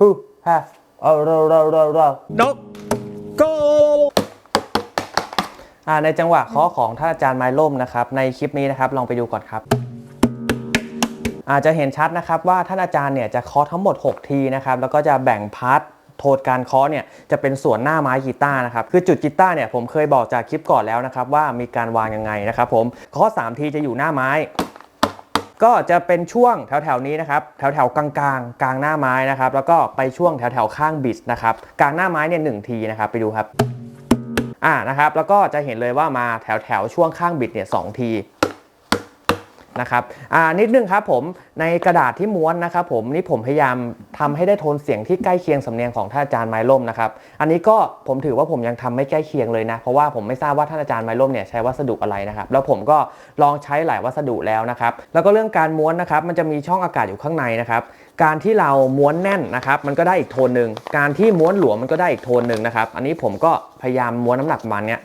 ฮูฮะเอาเราเราเราเรานกก็อ่าในจังหวะเคาะของท่านอาจารย์ไม้ล่มนะครับ ในคลิปนี้นะครับ ลองไปดูก่อนครับ อาจจะเห็นชัดนะครับว่าท่านอาจารย์เนี่ยจะเคาะทั้งหมด 6 ทีนะครับ แล้วก็จะแบ่งพาร์ทโทษการเคาะเนี่ยจะเป็นส่วนหน้าไม้กีตาร์นะครับคือจุดกีตาร์เนี่ยผมเคยบอกจากคลิปก่อนแล้วนะครับว่ามีการวางยังไงนะครับผมเคาะ3ทีจะอยู่หน้าไม้ ก็จะเป็นช่วงแถวๆนี้นะครับแถวๆกลางๆ กลางหน้าไม้นะครับ แล้วก็ไปช่วงแถวๆข้างบิดนะครับกลางหน้าไม้เนี่ยหนึ่งทีนะครับไปดูครับอ่านะครับแล้วก็จะเห็นเลยว่ามาแถวแถวๆช่วงข้างบิดเนี่ยสองที นะครับอ่านิดนึงครับผมในกระดาษที่ม้วนนะครับผมนี่ผมพยายามทำให้ได้โทนเสียงที่ใกล้เคียงสำเนียงของท่านอาจารย์ไม้ล่มนะครับอันนี้ก็ผมถือว่าผมยังทำไม่ใกล้เคียงเลยนะ เพราะว่าผมไม่ทราบว่าท่านอาจารย์ไม้ล่มเนี่ยใช้วัสดุอะไรนะครับแล้วผมก็ลองใช้หลายวัสดุแล้วนะครับแล้วก็เรื่องการม้วนนะครับมันจะมีช่องอากาศอยู่ข้างในนะครับการที่เราม้วนแน่นนะครับมันก็ได้อีกโทนหนึ่งการที่ม้วนหลวมมันก็ได้อีกโทนหนึ่งนะครับอันนี้ผมก็พยายามม้วนน้ำหนักประมาณเนี้ย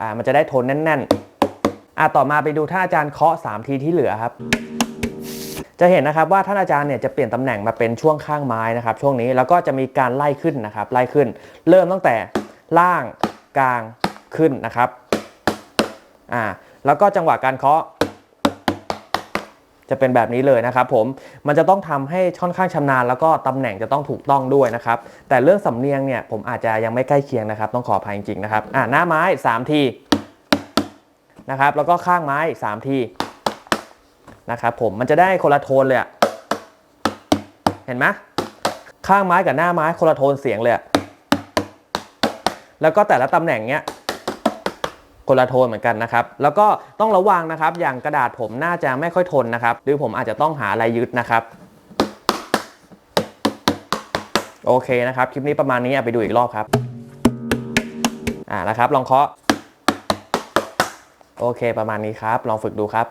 อ่ามันจะได้โทนแน่นๆ อ่าต่อมาไปดูท่านอาจารย์เคาะ 3 ทีที่เหลือครับ จะเห็นนะครับว่าท่านอาจารย์เนี่ยจะเปลี่ยนตำแหน่งมาเป็นช่วงข้างไม้นะครับช่วงนี้แล้วก็จะมีการไล่ขึ้นนะครับไล่ขึ้น เริ่มตั้งแต่ล่างกลางขึ้นนะครับอ่าแล้วก็จังหวะการเคาะ จะเป็นแบบนี้เลยนะครับผมมันจะต้องทำให้ค่อนข้างชำนาญ แล้วก็ตำแหน่งจะต้องถูกต้องด้วยนะครับแต่เรื่องสำเนียงเนี่ยผมอาจจะยังไม่ใกล้เคียงนะครับ ต้องขออภัยจริงๆนะครับอ่าหน้าไม้ 3 ที นะครับ แล้วก็ข้างไม้อีก3ทีนะครับผมมันจะได้คนละโทนเลยเห็นไหมข้างไม้กับหน้าไม้คนละโทนเสียงเลยแล้วก็แต่ละตำแหน่งเนี้ยคนละโทนเหมือนกันนะครับ แล้วก็ต้องระวังนะครับ อย่างกระดาษผมน่าจะไม่ค่อยทนนะครับ หรือผมอาจจะต้องหาอะไรยึดนะครับ โอเคนะครับ คลิปนี้ประมาณนี้ไปดูอีกรอบครับ อ่านะครับ ลองเคาะ โอเค ประมาณนี้ครับ ลองฝึกดูครับ